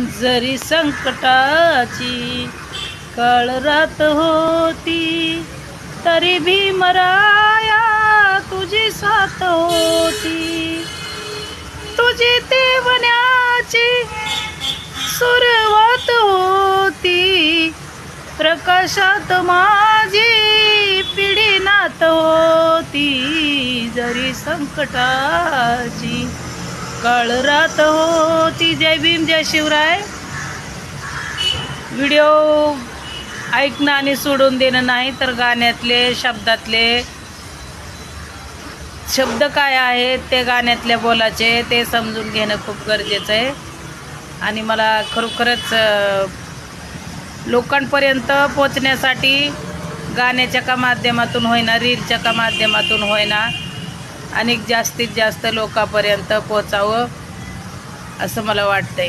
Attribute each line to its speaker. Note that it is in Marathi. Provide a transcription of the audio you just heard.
Speaker 1: जरी संकटाची काळ रात होती तरी भीमराया तुझी साथ होती. तुझी तेवण्याची सुरुवात होती. प्रकाशात माझी पिढी नात होती. जरी संकटाची काळ रात होती. जय भीम जय शिवराय. व्हिडिओ ऐकणं आणि सोडून देणं नाही तर गाण्यातले शब्दातले शब्द काय आहेत ते गाण्यातल्या बोलाचे ते समजून घेणं खूप गरजेचं आहे. आणि मला खरोखरच लोकांपर्यंत पोचण्यासाठी गाण्याच्या का माध्यमातून होईना रीलच्या का माध्यमातून होईना अनेक जास्तीत जास्त लोकांपर्यंत पोचावं असं मला वाटतंय.